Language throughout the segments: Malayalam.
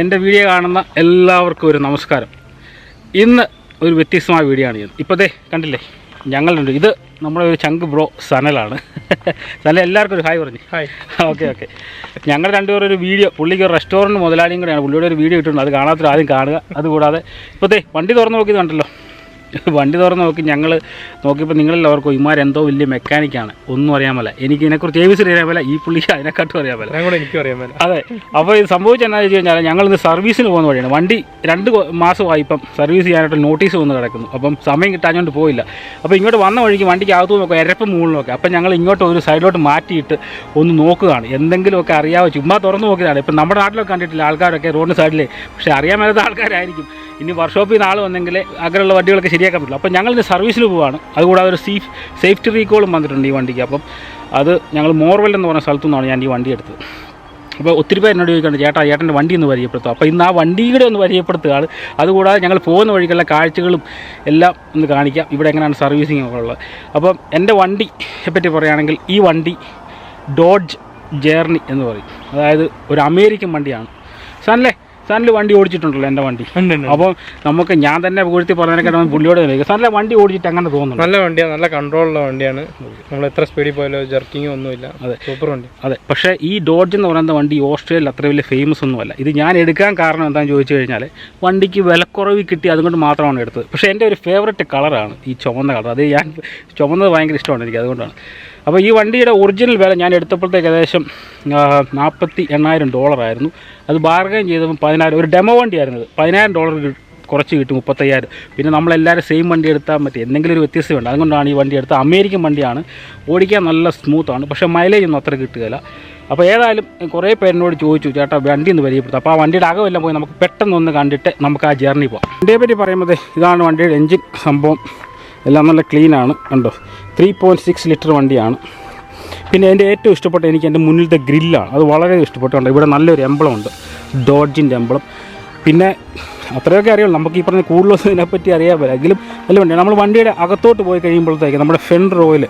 എന്റെ വീഡിയോ കാണുന്ന എല്ലാവർക്കും ഒരു നമസ്കാരം. ഇന്ന് ഒരു വ്യത്യസ്തമായ വീഡിയോ ആണ് ഇത്. ഇപ്പോഴത്തെ കണ്ടില്ലേ? ഞങ്ങളുണ്ട്. ഇത് നമ്മുടെ ഒരു ചങ്ക് ബ്രോ സനലാണ്. സനൽ എല്ലാവർക്കും ഒരു ഹായ് പറഞ്ഞു. ഹായ്. Okay okay. ഞങ്ങൾ രണ്ടുപേരും ഒരു വീഡിയോ പുള്ളിക്ക് ഒരു റെസ്റ്റോറന്റ് മുതലാളിയും കൂടെയാണ്. പുള്ളിയുടെ ഒരു വീഡിയോ ഇട്ടിട്ടുണ്ട്. അത് കാണാത്തൊരു ആദ്യം കാണുക. അതുകൂടാതെ ഇപ്പോഴത്തെ വണ്ടി തുറന്ന് നോക്കിയത് കണ്ടല്ലോ. വണ്ടി തുറന്ന് നോക്കി ഞങ്ങൾ നോക്കിയപ്പോൾ നിങ്ങളെല്ലാവർക്കും ഇമാരെന്തോ വലിയ മെക്കാനിക്കാണ് ഒന്നും അറിയാൻ മേല. എനിക്ക് ഇതിനെക്കുറിച്ച് ഏവിസിൽ അറിയാൻ മേല. ഈ പുള്ളിക്ക് അതിനെക്കാട്ടും അറിയാൻ മേല. എനിക്ക് അറിയാൻ മേല. അതെ. അപ്പോൾ ഇത് സംഭവിച്ചത് എന്താണെന്ന് വെച്ച് കഴിഞ്ഞാൽ ഞങ്ങൾ ഇന്ന് സർവീസിന് പോകുന്ന വഴിയാണ്. വണ്ടി രണ്ട് മാസമായി ഇപ്പം സർവീസ് ചെയ്യാനായിട്ട് നോട്ടീസ് വന്ന് കിടക്കുന്നു. അപ്പം സമയം കിട്ടാഞ്ഞുകൊണ്ട് പോയില്ല. അപ്പോൾ ഇങ്ങോട്ട് വന്ന വഴിക്ക് വണ്ടിക്ക് അകത്ത് നോക്കുക. എരപ്പ് മുകളിൽ നോക്കുക. അപ്പം ഞങ്ങൾ ഇങ്ങോട്ട് ഒരു സൈഡിലോട്ട് മാറ്റിയിട്ട് ഒന്ന് നോക്കുകയാണ്. എന്തെങ്കിലുമൊക്കെ അറിയാവോ? ചുമ്മാ തുറന്ന് നോക്കിയതാണ്. ഇപ്പം നമ്മുടെ നാട്ടിലൊക്കെ കണ്ടിട്ടില്ല ആൾക്കാരൊക്കെ റോഡിന് സൈഡിൽ പക്ഷേ അറിയാൻ മേലാത്ത ആൾക്കാരായിരിക്കും. ഇനി വർക്ക്ഷോപ്പിൽ നിന്ന് ആൾ വന്നെങ്കിൽ അങ്ങനെയുള്ള വണ്ടികളൊക്കെ ശരിയാക്കാൻ പറ്റില്ല. അപ്പം ഞങ്ങൾ ഇന്ന് സർവീസിൽ പോവാണ്. അതുകൂടാതെ ഒരു സീഫ് സേഫ്റ്റി റീകോളും വന്നിട്ടുണ്ട് ഈ വണ്ടിക്ക്. അപ്പം അത് ഞങ്ങൾ മോർവെൽ എന്ന് പറഞ്ഞ സ്ഥലത്തു നിന്നാണ് ഞാൻ ഈ വണ്ടി എടുത്തത്. അപ്പോൾ ഒത്തിരി പേര് എന്നോട് ചോദിക്കുന്നുണ്ട് ചേട്ടാ ചേട്ടന്റെ വണ്ടി ഒന്ന് പരിചയപ്പെടുത്തുക അപ്പോൾ ഇന്ന് ആ വണ്ടിയുടെ ഒന്ന് പരിചയപ്പെടുത്തുകയാണ് അതുകൂടാതെ ഞങ്ങൾ പോകുന്ന വഴിക്കുള്ള കാഴ്ചകളും എല്ലാം ഒന്ന് കാണിക്കാം. ഇവിടെ എങ്ങനെയാണ് സർവീസിങ് ഒക്കെ ഉള്ളത്. അപ്പം എന്റെ വണ്ടിയെ പറ്റി പറയുകയാണെങ്കിൽ ഈ വണ്ടി ഡോഡ്ജ് ജേർണി എന്ന് പറയും. അതായത് ഒരു അമേരിക്കൻ വണ്ടിയാണ്. സാനല്ലേ സാനിൽ വണ്ടി ഓടിച്ചിട്ടുണ്ടല്ലോ എന്റെ വണ്ടി. അപ്പോൾ നമുക്ക് ഞാൻ തന്നെ പൂഴ്ത്തി പറഞ്ഞതിനേക്കാളും പുള്ളിയോട് സാറിന്റെ വണ്ടി ഓടിച്ചിട്ട് അങ്ങനെ തോന്നുന്നു? നല്ല വണ്ടിയാണ് നല്ല കൺട്രോളുള്ള വണ്ടിയാണ്. നമ്മൾ എത്ര സ്പീഡിൽ പോയാലോ ജർക്കിങ്ങോ ഒന്നുമില്ല. അതെ. സൂപ്പർ വണ്ടി. അതെ. പക്ഷേ ഈ ഡോഡ്ജ് എന്ന് പറയുന്ന വണ്ടി ഓസ്ട്രേലിയയിൽ അത്ര വലിയ ഫേമസ് ഒന്നുമല്ല ഇത് ഞാൻ എടുക്കാൻ കാരണം എന്താണെന്ന് ചോദിച്ചു കഴിഞ്ഞാൽ വണ്ടിക്ക് വിലക്കുറവ് കിട്ടി അതുകൊണ്ട് മാത്രമാണ് എടുത്തത്. പക്ഷേ എന്റെ ഒരു ഫേവററ്റ് കളറാണ് ഈ ചുമന്ന കളർ അത് ഞാൻ ചുമന്നത് ഭയങ്കര ഇഷ്ടമാണ് എനിക്ക് അതുകൊണ്ടാണ്. അപ്പോൾ ഈ വണ്ടിയുടെ ഒറിജിനൽ വില ഞാൻ എടുത്തപ്പോഴത്തേക്ക് ഏകദേശം നാൽപ്പത്തി എണ്ണായിരം ഡോളറായിരുന്നു. അത് ബാർഗൈൻ ചെയ്തപ്പോൾ പതിനായിരം ഒരു ഡെമോ വണ്ടിയായിരുന്നു ഇത് പതിനായിരം ഡോളർ കുറച്ച് കിട്ടും മുപ്പത്തയ്യായിരം. പിന്നെ നമ്മളെല്ലാവരും സെയിം വണ്ടി എടുത്താൽ മതി. എന്തെങ്കിലും ഒരു വ്യത്യസ്തം ഉണ്ട്. അതുകൊണ്ടാണ് ഈ വണ്ടി എടുത്തത്. അമേരിക്കൻ വണ്ടിയാണ്. ഓടിക്കാൻ നല്ല സ്മൂത്താണ് പക്ഷേ മൈലേജ് ഒന്നും അത്ര കിട്ടുകയില്ല. അപ്പോൾ ഏതായാലും കുറേ പേരിനോട് ചോദിച്ചു ചേട്ടാ വണ്ടി ഒന്ന് പരിചയപ്പെടുത്തും. അപ്പോൾ ആ വണ്ടിയുടെ അകമെല്ലാം പോയി നമുക്ക് പെട്ടെന്ന് ഒന്ന് കണ്ടിട്ട് നമുക്ക് ആ ജേർണി പോകാം വണ്ടിയെ പറ്റി പറയുമ്പോൾ ഇതാണ് വണ്ടിയുടെ എൻജിൻ സംഭവം. എല്ലാം നല്ല ക്ലീനാണ് കണ്ടോ? ത്രീ പോയിന്റ് സിക്സ് ലിറ്റർ വണ്ടിയാണ്. പിന്നെ എന്റെ ഏറ്റവും ഇഷ്ടപ്പെട്ട എനിക്ക് എന്റെ മുന്നിലത്തെ ഗ്രില്ലാണ്. അത് വളരെ ഇഷ്ടപ്പെട്ടുണ്ട് ഇവിടെ നല്ലൊരു എംബളം ഉണ്ട്. ഡോഡ്ജിന്റെ എംബളം പിന്നെ അത്രയൊക്കെ അറിയുള്ളൂ. നമുക്ക് ഈ പറഞ്ഞ കൂടുതലൊന്നും ഇതിനെപ്പറ്റി അറിയാൻ പറ്റില്ല. എങ്കിലും നല്ല വണ്ടിയാണ്. നമ്മൾ വണ്ടിയുടെ അകത്തോട്ട് പോയി കഴിയുമ്പോഴത്തേക്ക് നമ്മുടെ ഫ്രണ്ട് റോയിൽ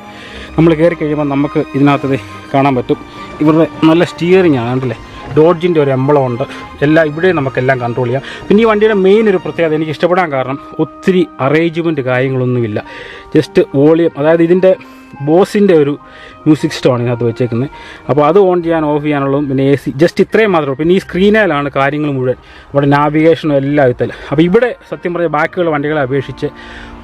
നമ്മൾ കയറി കഴിയുമ്പോൾ നമുക്ക് ഇതിനകത്ത് കാണാൻ പറ്റും. ഇവരുടെ നല്ല സ്റ്റിയറിംഗ് ആണ് കണ്ടില്ലേ? ഡോഡ്ജിന്റെ ഒരു എംബളം ഉണ്ട്. എല്ലാം ഇവിടെ നമുക്കെല്ലാം കൺട്രോൾ ചെയ്യാം. പിന്നെ ഈ വണ്ടിയുടെ മെയിൻ ഒരു പ്രത്യേകത എനിക്ക് ഇഷ്ടപ്പെടാൻ കാരണം ഒത്തിരി അറേഞ്ച്മെന്റ് കാര്യങ്ങളൊന്നുമില്ല. ജസ്റ്റ് വോളിയം അതായത് ഇതിന്റെ ബോസിന്റെ ഒരു മ്യൂസിക് സിസ്റ്റമാണ് ഇതിനകത്ത് വെച്ചേക്കുന്നത് അപ്പോൾ അത് ഓൺ ചെയ്യാൻ ഓഫ് ചെയ്യാനുള്ളതും പിന്നെ എ സി ജസ്റ്റ് ഇത്രയും മാത്രമേ പിന്നെ ഈ സ്ക്രീനിലാണ് കാര്യങ്ങൾ മുഴുവൻ. അവിടെ നാവിഗേഷനും എല്ലാം ഇത്തല്ല അപ്പോൾ ഇവിടെ സത്യം പറഞ്ഞാൽ ബാക്കിയുള്ള വണ്ടികളെ അപേക്ഷിച്ച്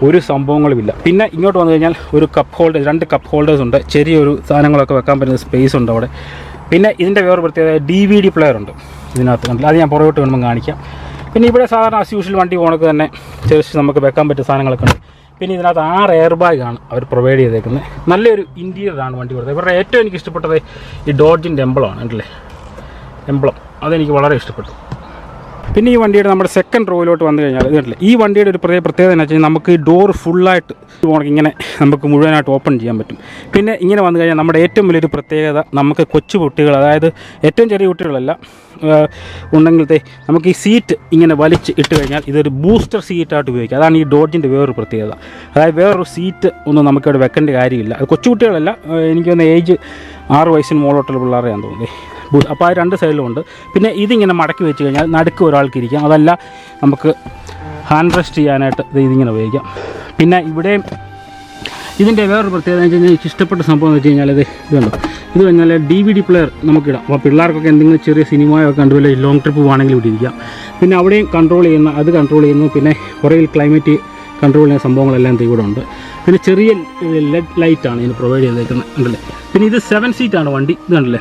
ഒരു സംഭവങ്ങളുമില്ല. പിന്നെ ഇങ്ങോട്ട് വന്നു കഴിഞ്ഞാൽ ഒരു കപ്പ് ഹോൾഡേഴ്സ് രണ്ട് കപ്പ് ഹോൾഡേഴ്സ് ഉണ്ട്. ചെറിയൊരു സാധനങ്ങളൊക്കെ വെക്കാൻ പറ്റുന്ന സ്പേസ് ഉണ്ട് അവിടെ. പിന്നെ ഇതിന്റെ വേറെ പ്രത്യേകത ഡി വി ഡി പ്ലെയർ ഉണ്ട്. ഇതിനകത്ത് കണ്ടില്ല. അത് ഞാൻ പുറകോട്ട് വേണമെങ്കിൽ കാണിക്കാം. പിന്നെ ഇവിടെ സാധാരണ അസ് യൂഷ്വൽ വണ്ടി പോണക്ക് തന്നെ ചെറിയ നമുക്ക് വെക്കാൻ പറ്റിയ സാധനങ്ങളൊക്കെ ഉണ്ട്. പിന്നെ ഇതിനകത്ത് ആറ് എയർ ബാഗാണ് അവർ പ്രൊവൈഡ് ചെയ്തേക്കുന്നത്. നല്ലൊരു ഇന്റീരിയറാണ് വണ്ടി കൊടുത്തത്. ഇവരുടെ ഏറ്റവും എനിക്ക് ഇഷ്ടപ്പെട്ടത് ഈ ഡോഡ്ജിന്റെ എംബളമാണ് അല്ലേ എംബളം അതെനിക്ക് വളരെ ഇഷ്ടപ്പെട്ടു. പിന്നെ ഈ വണ്ടിയുടെ നമ്മുടെ സെക്കൻഡ് റോയിലോട്ട് വന്നു കഴിഞ്ഞാൽ ഇതല്ലേ ഈ വണ്ടിയുടെ ഒരു പ്രത്യേക പ്രത്യേകത എന്ന് വെച്ചാൽ നമുക്ക് ഡോർ ഫുള്ളായിട്ട് ഇങ്ങനെ നമുക്ക് മുഴുവനായിട്ട് ഓപ്പൺ ചെയ്യാൻ പറ്റും. പിന്നെ ഇങ്ങനെ വന്നു കഴിഞ്ഞാൽ നമ്മുടെ ഏറ്റവും വലിയൊരു പ്രത്യേകത നമുക്ക് കൊച്ചു കുട്ടികൾ അതായത് ഏറ്റവും ചെറിയ കുട്ടികളല്ല ഉണ്ടെങ്കിലത്തെ നമുക്ക് ഈ സീറ്റ് ഇങ്ങനെ വലിച്ച് ഇട്ട് കഴിഞ്ഞാൽ ഇതൊരു ബൂസ്റ്റർ സീറ്റായിട്ട് ഉപയോഗിക്കാം. അതാണ് ഈ ഡോഡ്ജിന്റെ വേറൊരു പ്രത്യേകത. അതായത് വേറൊരു സീറ്റ് ഒന്നും നമുക്കിവിടെ വെക്കേണ്ട കാര്യമില്ല. അത് കൊച്ചു കുട്ടികളല്ല ആഹ് എനിക്ക് തോന്നുന്ന ഏജ് ആറ് വയസ്സിന് മുകളിലോട്ടുള്ള പിള്ളേരെയാണ് തോന്നുന്നത് അപ്പോൾ ആ രണ്ട് സൈഡിലും ഉണ്ട്. പിന്നെ ഇതിങ്ങനെ മടക്കി വെച്ച് കഴിഞ്ഞാൽ നടുക്ക് ഒരാൾക്ക് ഇരിക്കാം. അതല്ല നമുക്ക് ഹാൻഡ് റെസ്റ്റ് ചെയ്യാനായിട്ട് ഇത് ഇതിങ്ങനെ ഉപയോഗിക്കാം. പിന്നെ ഇവിടെയും ഇതിന്റെ വേറൊരു പ്രത്യേകത എന്ന് വെച്ച് കഴിഞ്ഞാൽ എനിക്ക് ഇഷ്ടപ്പെട്ട സംഭവം എന്ന് വെച്ച് കഴിഞ്ഞാൽ ഇത് ഇതുണ്ട്? ഇത് കഴിഞ്ഞാൽ ഡി വി ഡി പ്ലെയർ നമുക്കിടാം. അപ്പോൾ പിള്ളേർക്കൊക്കെ എന്തെങ്കിലും ചെറിയ സിനിമയോ കണ്ടു വല്ല ലോങ് ട്രിപ്പ് പോകണമെങ്കിൽ ഇവിടെ ഇരിക്കാം. പിന്നെ അവിടെയും കൺട്രോൾ ചെയ്യുന്ന അത് കൺട്രോൾ ചെയ്യുന്നു. പിന്നെ പുറകിൽ ക്ലൈമറ്റ് കൺട്രോൾ ചെയ്യുന്ന സംഭവങ്ങളെല്ലാം ഇവിടെ ഉണ്ട്. പിന്നെ ചെറിയ ലെഡ് ലൈറ്റാണ് ഇതിന് പ്രൊവൈഡ് ചെയ്തേക്കുന്നത്. ഉണ്ടല്ലേ? പിന്നെ ഇത് സെവൻ സീറ്റാണ് വണ്ടി. ഇത് കണ്ടല്ലേ?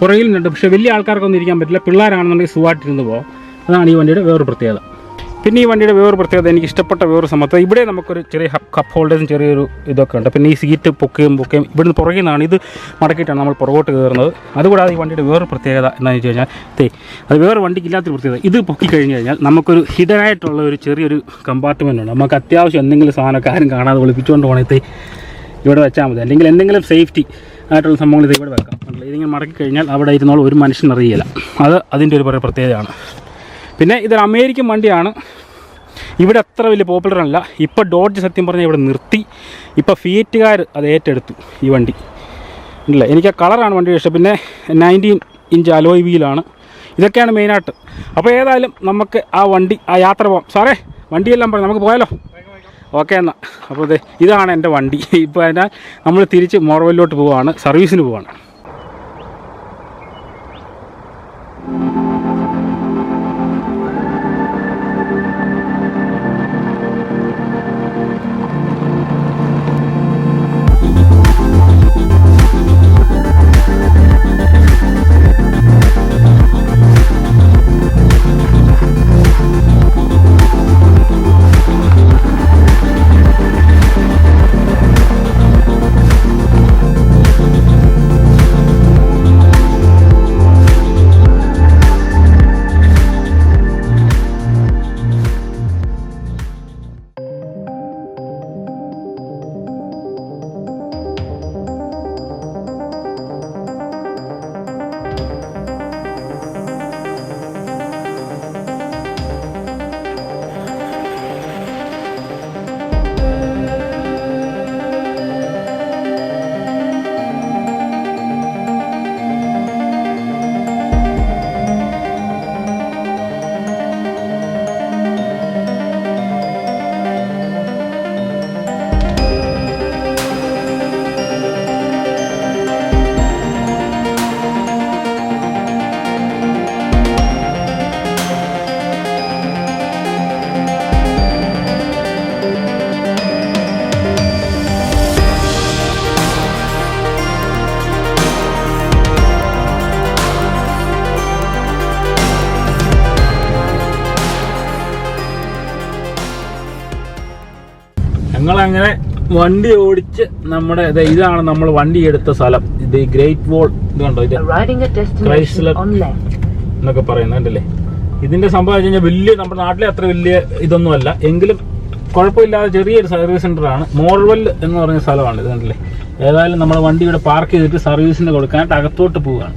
പുറകിലുണ്ട്. പക്ഷേ വലിയ ആൾക്കാർക്കൊന്നും ഇരിക്കാൻ പറ്റില്ല. പിള്ളേരാണെന്നുണ്ടെങ്കിൽ സുഖമായിട്ടിരുന്ന് പോകാം അതാണ് ഈ വണ്ടിയുടെ വേറൊരു പ്രത്യേകത. പിന്നെ ഈ വണ്ടിയുടെ വേറൊരു പ്രത്യേകത എനിക്ക് ഇഷ്ടപ്പെട്ട വേറൊരു സമയത്ത് ഇവിടെ നമുക്കൊരു ചെറിയ കപ്പ് ഹോൾഡേഴ്സും ചെറിയൊരു ഇതൊക്കെ ഉണ്ട്. പിന്നെ ഈ സീറ്റ് പൊക്കുകയും പൊക്കുകയും ഇവിടുന്ന് പുറകിൽ നിന്നാണ് ഇത് മടക്കിയിട്ടാണ് നമ്മൾ പുറകോട്ട് കയറുന്നത്. അതുകൂടാതെ ഈ വണ്ടിയുടെ വേറൊരു പ്രത്യേകത എന്താണെന്ന് വെച്ച് കഴിഞ്ഞാൽ തേ അത് വേറെ വണ്ടിക്ക് ഇല്ലാത്തൊരു പ്രത്യേകത. ഇത് പൊക്കി കഴിഞ്ഞ് കഴിഞ്ഞാൽ നമുക്കൊരു ഹിഡൻ ആയിട്ടുള്ള ഒരു ചെറിയൊരു കമ്പാർട്ട്മെന്റ് ഉണ്ട്. നമുക്ക് അത്യാവശ്യം എന്തെങ്കിലും സാധനമൊക്കെ ആരും കാണാതെ വിളിപ്പിച്ചുകൊണ്ട് പോകണേ. ഇവിടെ വെച്ചാൽ മതി. അല്ലെങ്കിൽ എന്തെങ്കിലും സേഫ്റ്റി ആയിട്ടുള്ള സംഭവങ്ങൾ ഇത് ഇവിടെ വെക്കാം? ഇതിങ്ങനെ മടക്കി കഴിഞ്ഞാൽ അവിടെ ഇരുന്നോളം ഒരു മനുഷ്യൻ അറിയില്ല അത് അതിന്റെ ഒരു പ്രത്യേകതയാണ്. പിന്നെ ഇതൊരു അമേരിക്കൻ വണ്ടിയാണ്. ഇവിടെ അത്ര വലിയ പോപ്പുലർ അല്ല. ഇപ്പോൾ ഡോഡ്ജ് സത്യം പറഞ്ഞാൽ ഇവിടെ നിർത്തി. ഇപ്പോൾ ഫിയറ്റുകാർ അത് ഏറ്റെടുത്തു ഈ വണ്ടി. ഇല്ല? എനിക്ക് ആ കളറാണ് വണ്ടി ഇഷ്ടം. പിന്നെ നയന്റീൻ ഇഞ്ച് അലോയ് വീലാണ് ഇതൊക്കെയാണ് മെയിനായിട്ട് അപ്പോൾ ഏതായാലും നമുക്ക് ആ വണ്ടി ആ യാത്ര പോകാം സാറേ വണ്ടിയെല്ലാം പറഞ്ഞു നമുക്ക് പോയാലോ? ഓക്കെ എന്നാൽ അപ്പോൾ ഇത് ഇതാണ് എന്റെ വണ്ടി. ഇപ്പോൾ അതിനാൽ നമ്മൾ തിരിച്ച് മോർവലിലോട്ട് പോവുകയാണ് സർവീസിന് പോവുകയാണ് ഞങ്ങളങ്ങനെ വണ്ടി ഓടിച്ച് നമ്മുടെ ഇതാണ് നമ്മൾ വണ്ടി എടുത്ത സ്ഥലം. ഇത് ഗ്രേറ്റ് വോൾ ഇത് കണ്ടോ? ഇത് ക്രൈസ്ലർ. എന്നൊക്കെ പറയുന്നുണ്ടല്ലേ ഇതിന്റെ സംഭവം വെച്ച് കഴിഞ്ഞാൽ വലിയ നമ്മുടെ നാട്ടിലെ അത്ര വലിയ ഇതൊന്നും അല്ല എങ്കിലും കുഴപ്പമില്ലാതെ ചെറിയൊരു സർവീസ് സെന്റർ ആണ്. മോർവൽ എന്ന് പറഞ്ഞ സ്ഥലമാണ് ഇത് കണ്ടില്ലേ? ഏതായാലും നമ്മൾ വണ്ടി ഇവിടെ പാർക്ക് ചെയ്തിട്ട് സർവീസിന് കൊടുക്കാനായിട്ട് അകത്തോട്ട് പോവുകയാണ്.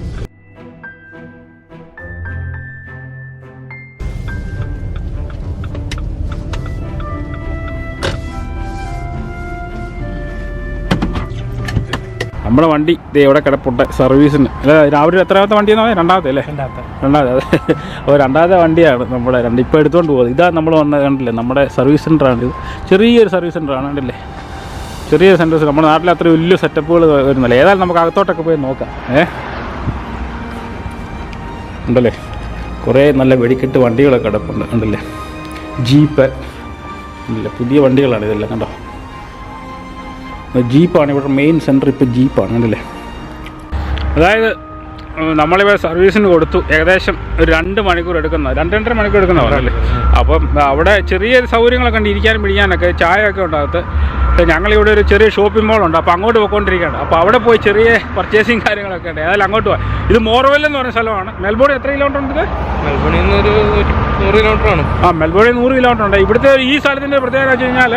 നമ്മുടെ വണ്ടി ദേ ഇവിടെ കിടപ്പുണ്ട് സർവീസിന്. അല്ല രാവിലെ എത്രാമത്തെ വണ്ടി പറഞ്ഞാൽ രണ്ടാമത്തെ അല്ലേ? രണ്ടാമത്തെ. അതെ. അപ്പോൾ രണ്ടാമത്തെ വണ്ടിയാണ് നമ്മുടെ രണ്ട് ഇപ്പോൾ എടുത്തുകൊണ്ട് പോകുന്നത് ഇതാ നമ്മൾ വന്ന കണ്ടില്ലേ? നമ്മുടെ സർവീസ് സെന്ററാണ് ഇത്. ചെറിയൊരു സർവീസ് സെന്ററാണ് കണ്ടില്ലേ? ചെറിയൊരു സെന്റർ നമ്മുടെ നാട്ടിൽ അത്ര വലിയ സെറ്റപ്പുകൾ വരുന്നില്ല. ഏതായാലും നമുക്ക് അകത്തോട്ടൊക്കെ പോയി നോക്കാം. ഏ? ഉണ്ടല്ലേ? കുറേ നല്ല വെടിക്കെട്ട് വണ്ടികളൊക്കെ കിടപ്പുണ്ട് ഉണ്ടല്ലേ ജീപ്പ്. ഇല്ല പുതിയ വണ്ടികളാണ് ഇതെല്ലാം കണ്ടോ? ജീപ്പാണ് ഇവിടെ മെയിൻ സെന്റർ ഇപ്പോൾ ജീപ്പാണ് അല്ലേ അതായത് നമ്മളിവിടെ സർവീസിന് കൊടുത്തു ഏകദേശം ഒരു രണ്ട് മണിക്കൂർ എടുക്കുന്ന രണ്ട് രണ്ടര മണിക്കൂർ എടുക്കുന്ന പറഞ്ഞല്ലേ? അപ്പം അവിടെ ചെറിയ സൗകര്യങ്ങളൊക്കെ ഉണ്ട് ഇരിക്കാനും പിടിക്കാനൊക്കെ ചായയൊക്കെ ഉണ്ടാകത്ത്. ഞങ്ങളിവിടെ ഒരു ചെറിയ ഷോപ്പിംഗ് മോളുണ്ട് അപ്പോൾ അങ്ങോട്ട് പോയിക്കൊണ്ടിരിക്കുകയാണ്. അപ്പോൾ അവിടെ പോയി ചെറിയ പർച്ചേസിങ് കാര്യങ്ങളൊക്കെ ഉണ്ട് ഏതായാലും അങ്ങോട്ട് പോകാം ഇത് മോർവെൽ എന്ന് പറഞ്ഞ സ്ഥലമാണ്. മെൽബോൺ എത്ര കിലോമീറ്റർ ഉണ്ട് മെൽബോണിൽ നിന്ന് ഒരു നൂറ് കിലോമീറ്റർ ആണ്. ആ മെൽബോണിൽ നൂറ് കിലോമീറ്റർ ഉണ്ട്. ഇവിടുത്തെ ഈ സ്ഥലത്തിന്റെ പ്രത്യേകത വെച്ച് കഴിഞ്ഞാൽ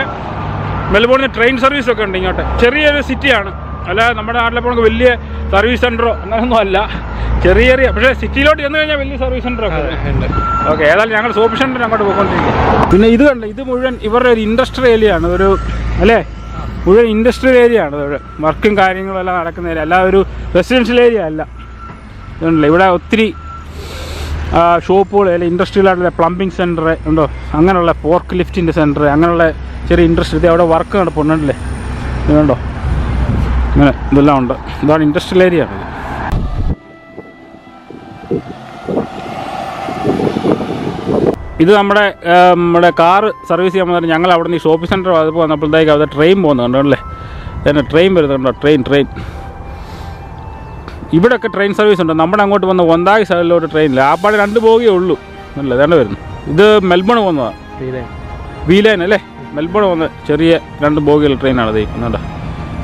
മെൽബോണിൽ ട്രെയിൻ സർവീസ് ഒക്കെ ഉണ്ട് ഇങ്ങോട്ട്. ചെറിയൊരു സിറ്റിയാണ്. അല്ല നമ്മുടെ നാട്ടിലെ പോലെ വലിയ സർവീസ് സെന്ററോ അങ്ങനെയൊന്നും അല്ല. ചെറിയ ചെറിയ പക്ഷേ സിറ്റിയിലോട്ട് ചെന്ന് കഴിഞ്ഞാൽ വലിയ സർവീസ് സെന്റർ ഒക്കെ ഉണ്ട്. ഉണ്ട്. ഓക്കെ ഏതായാലും ഞങ്ങൾ സോപ്പ് സെന്റർ അങ്ങോട്ട് പോയിക്കൊണ്ടിരിക്കും. പിന്നെ ഇത് കണ്ട ഇത് മുഴുവൻ ഇവരുടെ ഒരു ഇൻഡസ്ട്രിയൽ ഏരിയ ആണ്. ഒരു അല്ലേ? മുഴുവൻ ഇൻഡസ്ട്രിയൽ ഏരിയ ആണ് ഇവിടെ വർക്കും കാര്യങ്ങളും എല്ലാം നടക്കുന്ന ഏരിയ അല്ല ഒരു റെസിഡൻഷ്യൽ ഏരിയ അല്ല. ഇതുണ്ടല്ലോ ഇവിടെ ഒത്തിരി ഷോപ്പുകൾ അല്ലെങ്കിൽ ഇൻഡസ്ട്രിയൽ ആയിട്ടുള്ള പ്ലംബിംഗ് സെന്റർ ഉണ്ടോ? അങ്ങനെയുള്ള പോർക്ക് ലിഫ്റ്റിന്റെ സെന്റർ അങ്ങനെയുള്ള ചെറിയ ഇൻഡസ്ട്രി ഇത് അവിടെ വർക്ക് നടപ്പുണ്ടല്ലേ ഇതുണ്ടോ ഇങ്ങനെ ഇതെല്ലാം ഉണ്ട്. ഇതാണ് ഇൻഡസ്ട്രിയൽ ഏരിയ ഇത്. നമ്മുടെ നമ്മുടെ കാറ് സർവീസ് ചെയ്യാൻ വന്നിട്ട് ഞങ്ങൾ അവിടെ നിന്ന് ഷോപ്പിംഗ് സെന്റർ വന്നപ്പോഴത്തേക്ക് അവിടെ ട്രെയിൻ പോകുന്നുണ്ട് അല്ലേ? ട്രെയിൻ വരുന്നുണ്ടോ ട്രെയിൻ ട്രെയിൻ ഇവിടെയൊക്കെ ട്രെയിൻ സർവീസ് ഉണ്ട്. നമ്മുടെ അങ്ങോട്ട് വന്ന ഒന്നായി സ്ഥലത്തിലോട്ട് ട്രെയിനില്ല ആ പാടെ രണ്ട് ബോഗിയേ ഉള്ളൂ. അല്ലേ? രണ്ട് വരുന്നു ഇത് മെൽബൺ പോകുന്നതാണ് വി ലൈൻ അല്ലേ? മെൽബൺ വന്ന ചെറിയ രണ്ട് ബോഗിയുള്ള ട്രെയിനാണ് ഇത്. ഇന്നുണ്ടോ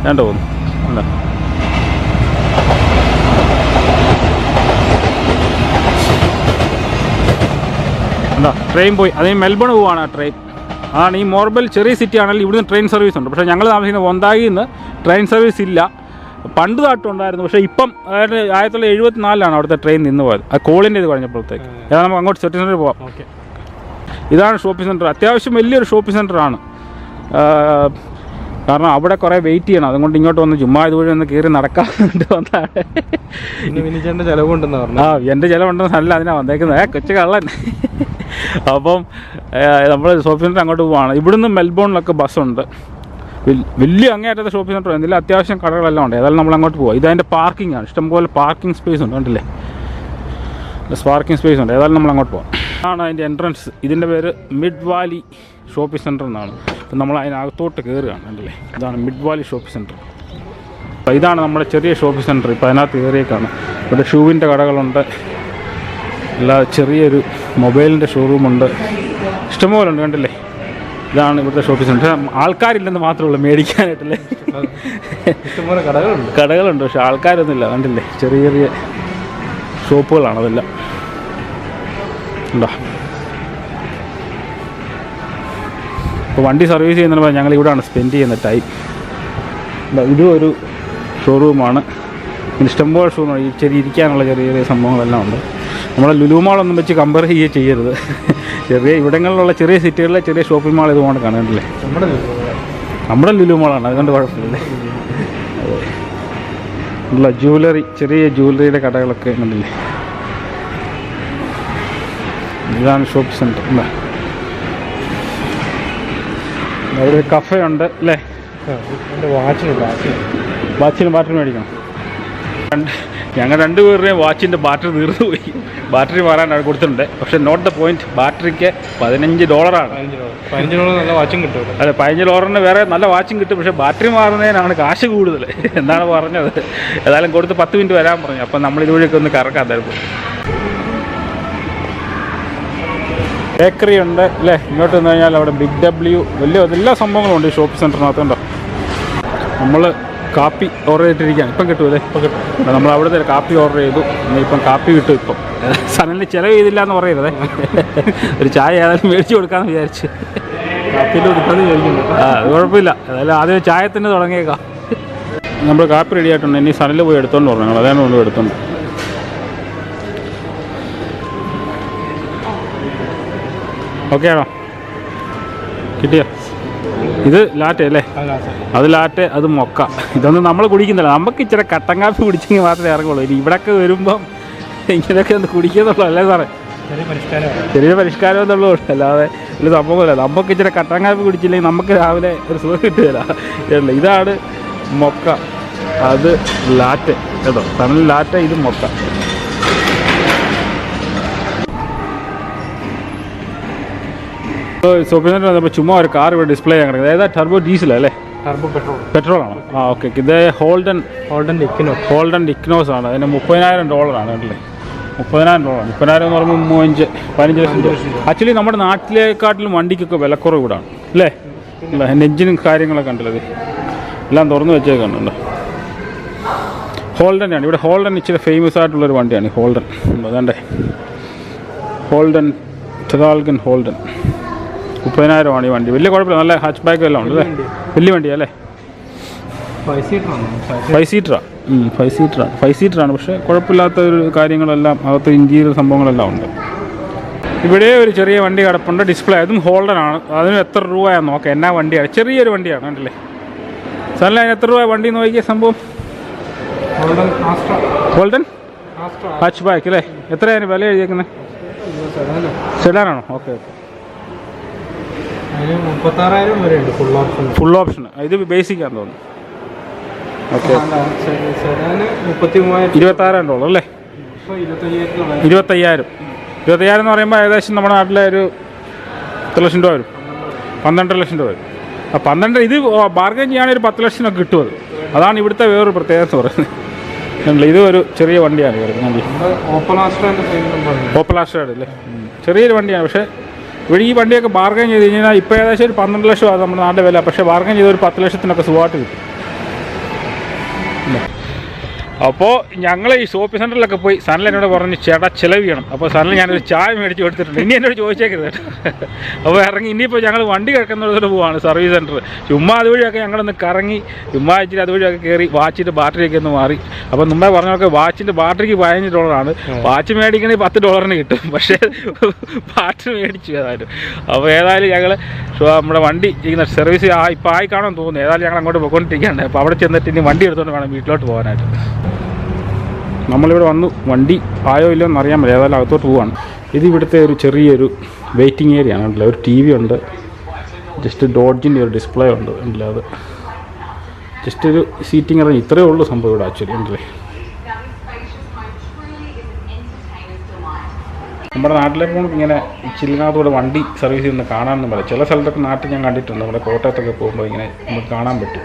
രണ്ട് പോകുന്നു. ഉണ്ടോ എന്താ ട്രെയിൻ പോയി. അതേ മെൽബൺ പോവാണ് ആ ട്രെയിൻ ആണ് ഈ മോർബൽ ചെറിയ സിറ്റി ആണെങ്കിൽ ഇവിടുന്ന് ട്രെയിൻ സർവീസ് ഉണ്ട്. പക്ഷേ ഞങ്ങൾ താമസിക്കുന്ന ഒന്താഗിയിൽ നിന്ന് ട്രെയിൻ സർവീസ് ഇല്ല. പണ്ട് ഉണ്ടായിരുന്നു. പക്ഷേ ഇപ്പം അതായത് ആയിരത്തി തൊള്ളായിരത്തി എഴുപത്തി നാലിലാണ് അവിടുത്തെ ട്രെയിൻ നിന്ന് പോയത്. ആ കോളിന്റെ ഇത് കഴിഞ്ഞപ്പോഴത്തേക്ക്. ഏതാ നമുക്ക് അങ്ങോട്ട് സെറ്റ് സെന്ററിൽ പോവാം. ഇതാണ് ഷോപ്പിംഗ് സെന്റർ അത്യാവശ്യം വലിയൊരു ഷോപ്പിംഗ് സെന്ററാണ് കാരണം അവിടെ കുറേ വെയിറ്റ് ചെയ്യണം. അതുകൊണ്ട് ഇങ്ങോട്ട് വന്ന് ചുമ്മാ ഇതുവഴി ഒന്ന് കയറി നടക്കാൻ ചിലവുണ്ടെന്ന് പറഞ്ഞു ആ എന്റെ ചിലവുണ്ടെന്ന് അല്ല അതിനാ വന്നേക്കുന്നത്. ഏ കൊച്ചു കള്ളൻ. അപ്പം നമ്മൾ ഷോപ്പിംഗ് സെന്റർ അങ്ങോട്ട് പോവാണ്. ഇവിടുന്ന് മെൽബോണിലൊക്കെ ബസ്സുണ്ട് വലിയ അങ്ങേയറ്റത്തെ ഷോപ്പിംഗ് സെന്റർ എന്തെങ്കിലും അത്യാവശ്യം കടകളെല്ലാം ഉണ്ട്. ഏതായാലും നമ്മൾ അങ്ങോട്ട് പോകാം ഇതതിന്റെ പാർക്കിംഗ് ആണ്. ഇഷ്ടംപോലെ പാർക്കിംഗ് സ്പേസ് ഉണ്ട്. കണ്ടില്ലേ? പാർക്കിംഗ് സ്പേസ് ഉണ്ട്. ഏതായാലും നമ്മൾ അങ്ങോട്ട് പോകാം ആണ് അതിന്റെ എൻട്രൻസ് ഇതിന്റെ പേര് മിഡ് വാലി ഷോപ്പിംഗ് സെന്റർ എന്നാണ്. അപ്പം നമ്മൾ അതിനകത്തോട്ട് കയറുകയാണ് കണ്ടില്ലേ? ഇതാണ് മിഡ് വാലി ഷോപ്പിംഗ് സെന്റർ അപ്പോൾ ഇതാണ് നമ്മുടെ ചെറിയ ഷോപ്പിംഗ് സെന്റർ ഇപ്പോൾ അതിനകത്ത് കയറിയേക്കാണ് ഇവിടെ ഷൂവിന്റെ കടകളുണ്ട്. എല്ലാ ചെറിയൊരു മൊബൈലിന്റെ ഷോറൂമുണ്ട് ഇഷ്ടംപോലെ ഉണ്ട്. കണ്ടില്ലേ? ഇതാണ് ഇവിടുത്തെ ഷോപ്പിംഗ് സെന്റർ ആൾക്കാരില്ലെന്ന് മാത്രമേ ഉള്ളൂ മേടിക്കാനായിട്ടല്ലേ ഇഷ്ടംപോലെ കടകളുണ്ട്. കടകളുണ്ട് പക്ഷെ ആൾക്കാരൊന്നുമില്ല. കണ്ടില്ലേ? ചെറിയ ചെറിയ ഷോപ്പുകളാണ് അതെല്ലാം. ഉണ്ടോ? ഇപ്പോൾ വണ്ടി സർവീസ് ചെയ്യുന്നതിന് ഞങ്ങൾ ഇവിടെയാണ് സ്പെൻഡ് ചെയ്യുന്ന ടൈം ഇതും ഒരു ഷോറൂമാണ് ഇഷ്ടംപോലെ ഷോറൂമാണ് ഈ ചെറിയ ഇരിക്കാനുള്ള ചെറിയ ചെറിയ സംഭവങ്ങളെല്ലാം ഉണ്ട്. നമ്മളെ ലുലു മാളൊന്നും വെച്ച് കമ്പയർ ചെയ്യുക ചെയ്യരുത്. ചെറിയ ഇവിടങ്ങളിലുള്ള ചെറിയ സിറ്റികളിലെ ചെറിയ ഷോപ്പിംഗ് മാൾ ഇതുകൊണ്ട് കാണാനില്ലേ നമ്മുടെ ലുലു മാളാണ്. അതുകൊണ്ട് കുഴപ്പമില്ലേ. ഉള്ള ജ്വല്ലറി ചെറിയ ജ്വല്ലറിയുടെ കടകളൊക്കെ കണ്ടില്ലേ? ഇതാണ് ഷോപ്പ് സെന്റർ അല്ലേ? അവിടെ ഒരു കഫേ ഉണ്ട് അല്ലേ? വാച്ചിന് ബാറ്ററി മേടിക്കണം. ഞങ്ങൾ രണ്ടുപേരുടെയും വാച്ചിന്റെ ബാറ്ററി തീർന്നു പോയി. ബാറ്ററി മാറാനാണ് കൊടുത്തിട്ടുണ്ട്. പക്ഷേ നോട്ട് ദ പോയിന്റ് ബാറ്ററിക്ക് പതിനഞ്ച് ഡോളറാണ്. പതിനഞ്ച് ഡോളർ. നല്ല വാച്ചും കിട്ടും അതെ പതിനഞ്ച് ഡോളറിന് വേറെ നല്ല വാച്ചും കിട്ടും. പക്ഷേ ബാറ്ററി മാറുന്നതിനാണ് കാശ് കൂടുതൽ. എന്നാണ് പറഞ്ഞത്. ഏതായാലും കൊടുത്ത് പത്ത് മിനിറ്റ് വരാൻ പറഞ്ഞു. അപ്പം നമ്മൾ ഇതുവഴിയൊക്കെ ഒന്ന് കറക്കാൻ തരുമ്പോൾ ബേക്കറി ഉണ്ട് അല്ലേ? ഇങ്ങോട്ട് വന്നു കഴിഞ്ഞാൽ അവിടെ ബിഗ് ഡബ്ല്യു വലിയ എല്ലാ സംഭവങ്ങളും ഉണ്ട് ഈ ഷോപ്പ് സെന്ററിനകത്ത് കണ്ടോ? നമ്മൾ കാപ്പി ഓർഡർ ചെയ്തിട്ടിരിക്കുകയാണ്. ഇപ്പം കിട്ടുമല്ലേ ഇപ്പം കിട്ടും. നമ്മൾ അവിടുത്തെ കാപ്പി ഓർഡർ ചെയ്തു. ഇപ്പം കാപ്പി കിട്ടും ഇപ്പം. സനലിന് ചിലവ് ചെയ്തില്ല എന്ന് പറയരുതേ. ഒരു ചായ ഏതായാലും മേടിച്ചു കൊടുക്കാമെന്ന് വിചാരിച്ച്. കൊടുക്കാന്ന് വിചാരിക്കുന്നു ആ കുഴപ്പമില്ല. ഏതായാലും ആദ്യം ചായ തന്നെ തുടങ്ങിയേക്കാം. നമ്മൾ കാപ്പി റെഡി ആയിട്ടുണ്ട്. ഇനി സനലിൽ പോയി എടുത്തോണ്ട് പറഞ്ഞു ഞങ്ങൾ അതാണ് കൊണ്ട് എടുത്തോണ്ട്. ഓക്കെ ആണോ? കിട്ടിയോ? ഇത് ലാറ്റ അല്ലേ? അത് ലാറ്റ്. അത് മൊക്ക. ഇതൊന്നും നമ്മൾ കുടിക്കുന്നില്ല. നമുക്ക് ഇച്ചിരി കട്ടൻ കാപ്പി കുടിച്ചെങ്കിൽ മാത്രമേ ഇറങ്ങുള്ളൂ. ഇനി ഇവിടെയൊക്കെ വരുമ്പം ഇങ്ങനെയൊക്കെ ഒന്ന് കുടിക്കുന്നുള്ളൂ അല്ലേ സാറേ? ചെറിയ പരിഷ്കാരം എന്നുള്ളൂ. അല്ലാതെ ഒരു സംഭവമില്ല നമുക്ക് ഇച്ചിരി കട്ടൻ കാപ്പി കുടിച്ചില്ലെങ്കിൽ നമുക്ക് രാവിലെ ഒരു സുഖം കിട്ടുകയില്ല. ഇതാണ് മൊക്ക. അത് ലാറ്റ് കേട്ടോ? തണൽ ലാറ്റ ഇത് മൊക്ക. വന്നപ്പോൾ ചുമ്മാ ഒരു കാർ ഇവിടെ ഡിസ്പ്ലേ ചെയ്യാൻ കിടക്കുന്നത് ഏതാ ടർബോ ഡീസൽ അല്ലേ? ടർബോ പെട്രോൾ പെട്രോൾ ആണോ? ആ ഓക്കെ ഇത് ഹോൾഡൻ ഹോൾഡൻ ഇക്നോസ് ഹോൾഡൻ ഇക്നോസ് ആണ്. അതിന് മുപ്പതിനായിരം ആണ് കണ്ടില്ലേ മുപ്പതിനായിരം രൂപ. മുപ്പതിനായിരം എന്ന് പറയുമ്പോൾ മൂവഞ്ച് പതിനഞ്ച് ലക്ഷം രൂപ. ആക്ച്വലി നമ്മുടെ നാട്ടിലേക്കാട്ടിലും വണ്ടിക്കൊക്കെ വിലക്കുറവ് ഇവിടാണ് അല്ലേ? എഞ്ചിനും കാര്യങ്ങളൊക്കെ ഉണ്ടല്ലോ എല്ലാം തുറന്നു വെച്ചേക്കുന്നുണ്ട് ഹോൾഡൻ ആണ്. ഇവിടെ ഹോൾഡൻ ഇച്ചിരി ഫേമസ് ആയിട്ടുള്ളൊരു വണ്ടിയാണ്. ഹോൾഡൻ അതണ്ടേ. ഹോൾഡൻ ചതാൽഗൻ ഹോൾഡൻ മുപ്പതിനായിരമാണ് ഈ വണ്ടി. വലിയ കുഴപ്പമില്ല. നല്ല ഹാച്ച് ബാക്ക് എല്ലാം ഉണ്ട് അല്ലേ? വലിയ വണ്ടിയാണ് അല്ലേ? ഫൈവ് സീറ്റർ ആണ്. ഫൈവ് സീറ്ററാണ് ഫൈവ് സീറ്ററാണ് ഫൈവ് സീറ്ററാണ് പക്ഷേ കുഴപ്പമില്ലാത്ത ഒരു കാര്യങ്ങളെല്ലാം അകത്ത് ഇന്റീരിയർ സംഭവങ്ങളെല്ലാം ഉണ്ട്. ഇവിടെ ഒരു ചെറിയ വണ്ടി കിടപ്പുണ്ട്. ഡിസ്പ്ലേ അതും ഹോൾഡനാണ് അതിന് എത്ര രൂപയാണെന്ന് നോക്കാം. എന്നാ വണ്ടിയാണ്? ചെറിയൊരു വണ്ടിയാണ് കണ്ടില്ലേ? സാറിന് അതിന് എത്ര രൂപ വണ്ടി നോക്കിയ സംഭവം? ഹോൾഡൻ ഹച്ച് ബാക്ക് അല്ലേ? എത്രയാണ് വില എഴുതിയേക്കുന്നത് സെഡാനാണോ okay okay full option full option ഇത് ബേസിക്കാന്ന് തോന്നുന്നു. മൂവായിരം ഇരുപത്താറായിരം ഡോളർ അല്ലേ? ഇരുപത്തയ്യായിരം ഇരുപത്തയ്യായിരം എന്ന് പറയുമ്പോൾ ഏകദേശം നമ്മുടെ നാട്ടിലെ ഒരു എത്ര ലക്ഷം രൂപ വരും. പന്ത്രണ്ടര ലക്ഷം രൂപ വരും. ആ പന്ത്രണ്ട് ഇത് ബാർഗൻ ചെയ്യുകയാണെങ്കിൽ ഒരു പത്ത് ലക്ഷം കിട്ടും അത്. അതാണ് ഇവിടുത്തെ വേറൊരു പ്രത്യേകത എന്ന് പറയുന്നത്. കണ്ടില്ലേ, ഇത് ഒരു ചെറിയ വണ്ടിയാണ് പോപ്പുലാസ്റ്റേഡ് അല്ലേ? ചെറിയൊരു വണ്ടിയാണ്. പക്ഷേ ഇവിടെ ഈ വണ്ടിയൊക്കെ ബാർഗൈൻ ചെയ്ത് കഴിഞ്ഞാൽ ഇപ്പോൾ ഏകദേശം ഒരു പന്ത്രണ്ട് ലക്ഷം ആണ് നമ്മുടെ നാട്ടിലെ വില. പക്ഷേ ബാർഗൈൻ ചെയ്ത് ഒരു പത്ത് ലക്ഷത്തിനൊക്കെ സുഖമായിട്ട് കിട്ടും. ഇല്ലേ? അപ്പോൾ ഞങ്ങൾ ഈ ഷോപ്പിംഗ് സെന്ററിലൊക്കെ പോയി സനൽ എന്നോട് പറഞ്ഞ് ചേട്ടാ ചിലവ് ചെയ്യണം. അപ്പോൾ സനൽ ഞാനൊരു ചായ മേടിച്ച് കൊടുത്തിട്ടുണ്ട്. ഇനി എന്നോട് ചോദിച്ചേക്കരുത് അപ്പോൾ ഇറങ്ങി ഇനിയിപ്പോൾ ഞങ്ങൾ വണ്ടി കിടക്കുന്നിടത്തോട്ട് പോവാണ് സർവീസ് സെന്റർ ചുമ്മാ അതുവഴിയൊക്കെ ഞങ്ങളൊന്ന് കറങ്ങി ചുമ്മാ ഇച്ചിരി അതുവഴിയൊക്കെ കയറി വാച്ചിന്റെ ബാറ്ററിയൊക്കെ ഒന്ന് മാറി. അപ്പോൾ മുമ്പേ പറഞ്ഞൊക്കെ വാച്ചിന്റെ ബാറ്ററിക്ക് പതിനഞ്ച് ഡോളറാണ് വാച്ച് മേടിക്കണമെങ്കിൽ പത്ത് ഡോളറിന് കിട്ടും. പക്ഷേ ബാറ്ററി മേടിച്ചു ഏതായാലും. അപ്പോൾ ഏതായാലും ഞങ്ങൾ നമ്മുടെ വണ്ടി ഇരിക്കുന്ന സർവീസ് ഇപ്പോൾ ആയി കാണാൻ തോന്നുന്നു. ഏതായാലും ഞങ്ങൾ അങ്ങോട്ട് പോയിക്കൊണ്ടിരിക്കുകയാണ്. അപ്പോൾ അവിടെ ചെന്നിട്ട് ഇനി വണ്ടി എടുത്തുകൊണ്ട് വേണം വീട്ടിലോട്ട് പോകാനായിട്ട്. നമ്മളിവിടെ വന്ന് വണ്ടി ആയോ ഇല്ലയോ എന്ന് അറിയാൻ പറ്റില്ല ഏതായാലും അകത്തോട്ട് പോവാണ്. ഇത് ഇവിടുത്തെ ഒരു ചെറിയൊരു വെയിറ്റിംഗ് ഏരിയ ആണ് ഒരു ടി വി ഉണ്ട്. ജസ്റ്റ് ഡോഡ്ജിന്റെ ഒരു ഡിസ്പ്ലേ ഉണ്ട് ഉണ്ടല്ലോ അത്. ജസ്റ്റ് ഒരു സീറ്റിംഗ് അറേഞ്ച് ഇത്രയേ ഉള്ളൂ സംഭവം ഇവിടെ ആക്ച്വലി ഉണ്ടല്ലേ നമ്മുടെ നാട്ടിലെ പോകുമ്പോൾ ഇങ്ങനെ ചില്ലിനകത്തൂടെ വണ്ടി സർവീസ് ചെയ്യുന്ന കാണാനൊന്നും പറയാം ചില സ്ഥലത്തൊക്കെ നാട്ടിൽ ഞാൻ കണ്ടിട്ടുണ്ട്. നമ്മുടെ കോട്ടയത്തൊക്കെ പോകുമ്പോൾ ഇങ്ങനെ നമുക്ക് കാണാൻ പറ്റും.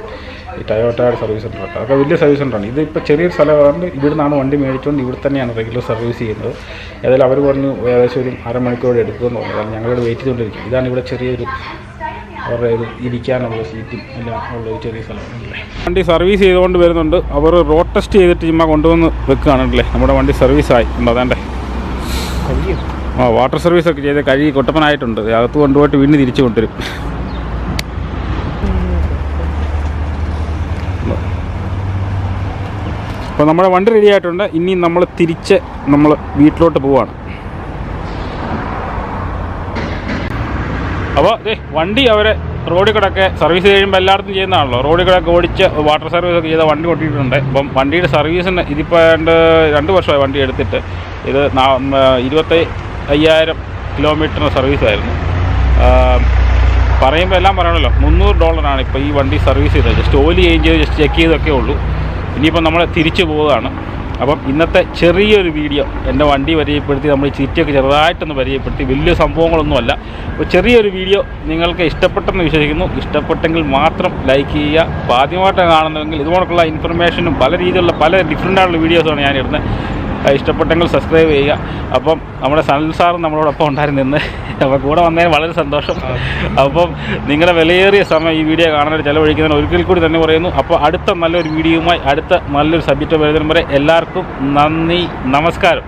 ഈ ടയോട്ടയുടെ സർവീസ് സെന്റർ ഒക്കെ അതൊക്കെ വലിയ സർവീസ് സെന്ററാണ് ഇതിപ്പോൾ ചെറിയൊരു സ്ഥലമാണ് ഇവിടെ നിന്നാണ് വണ്ടി മേടിച്ചുകൊണ്ട് ഇവിടെ തന്നെയാണ് റെഗുലർ സർവീസ് ചെയ്യുന്നത്. ഏതായാലും അവർ പറഞ്ഞു ഏകദേശം ഒരു അരമണിക്കൂർ എടുക്കുമെന്ന് പറഞ്ഞു. അതാണ് ഞങ്ങളിവിടെ വെയിറ്റ് ചെയ്തുകൊണ്ടിരിക്കും ഇതാണ് ഇവിടെ ചെറിയൊരു അവരുടെ ഒരു ഇരിക്കാനുള്ള സീറ്റും എല്ലാം ഉള്ള ഒരു ചെറിയ സ്ഥലമാണ് വണ്ടി സർവീസ് ചെയ്തുകൊണ്ട് വരുന്നുണ്ട്. അവർ റോഡ് ടെസ്റ്റ് ചെയ്തിട്ട് ചുമ്മാ കൊണ്ടുവന്ന് വെക്കുകയാണല്ലേ നമ്മുടെ വണ്ടി സർവീസായി അതാണ്ടേ. ആ വാട്ടർ സർവീസൊക്കെ ചെയ്ത് കഴുകി കൊട്ടപ്പനായിട്ടുണ്ട്. അകത്ത് കൊണ്ടുപോയിട്ട് വീണ്ടും തിരിച്ചു കൊണ്ടുവരും. അപ്പോൾ നമ്മുടെ വണ്ടി റെഡി ആയിട്ടുണ്ട്. ഇനി നമ്മൾ തിരിച്ച് നമ്മൾ വീട്ടിലോട്ട് പോവാണ്. അപ്പോൾ ദേ വണ്ടി അവരെ റോഡിൽ കൂടെയൊക്കെ സർവീസ് കഴിയുമ്പോൾ എല്ലായിടത്തും ചെയ്യുന്നതാണല്ലോ. റോഡിൽ കൂടെയൊക്കെ ഓടിച്ച് വാട്ടർ സർവീസ് ഒക്കെ ചെയ്ത വണ്ടി കൊട്ടിയിട്ടുണ്ട്. അപ്പം വണ്ടിയുടെ സർവീസിന് ഇതിപ്പോൾ രണ്ട് രണ്ട് വർഷമായി വണ്ടി എടുത്തിട്ട്. ഇത് ഇരുപത്തി അയ്യായിരം കിലോമീറ്ററിന് സർവീസായിരുന്നു പറയുമ്പോൾ എല്ലാം പറയണമല്ലോ മുന്നൂറ് ഡോളറാണ് ഇപ്പോൾ ഈ വണ്ടി സർവീസ് ചെയ്തത്. ജസ്റ്റ് ഓയിൽ ചേഞ്ച് ചെയ്ത് ജസ്റ്റ് ചെക്ക് ചെയ്തൊക്കെ ഉള്ളൂ. ഇനിയിപ്പോൾ നമ്മൾ തിരിച്ചു പോവുകയാണ്. അപ്പം ഇന്നത്തെ ചെറിയൊരു വീഡിയോ എന്റെ വണ്ടി പരിചയപ്പെടുത്തി നമ്മൾ ഈ ചെറുതായിട്ടൊന്ന് പരിചയപ്പെടുത്തി. വലിയ സംഭവങ്ങളൊന്നുമല്ല. അപ്പോൾ ചെറിയൊരു വീഡിയോ നിങ്ങൾക്ക് ഇഷ്ടപ്പെട്ടെന്ന് വിശ്വസിക്കുന്നു. ഇഷ്ടപ്പെട്ടെങ്കിൽ മാത്രം ലൈക്ക് ചെയ്യുക. അപ്പോൾ ആദ്യമായിട്ട് കാണുന്നതെങ്കിൽ ഇതുപോലുള്ള ഇൻഫർമേഷനും പല രീതിയിലുള്ള പല ഡിഫറെന്റ് ആയിട്ടുള്ള വീഡിയോസാണ് ഞാൻ ഇടുന്നത് ഇഷ്ടപ്പെട്ടെങ്കിൽ സബ്സ്ക്രൈബ് ചെയ്യുക. അപ്പം നമ്മുടെ സനൽ നമ്മളോടൊപ്പം ഉണ്ടായിരുന്നു അപ്പോൾ കൂടെ വന്നതിന് വളരെ സന്തോഷം. അപ്പം നിങ്ങളുടെ വിലയേറിയ സമയം ഈ വീഡിയോ കാണാനായിട്ട് ചിലവഴിക്കുന്നതിന് ഒരിക്കൽ കൂടി തന്നെ പറയുന്നു. അപ്പോൾ അടുത്ത നല്ലൊരു വീഡിയോയുമായി അടുത്ത നല്ലൊരു സബ്ജക്റ്റ് വരുന്നതിന് വരെ എല്ലാവർക്കും നന്ദി നമസ്കാരം.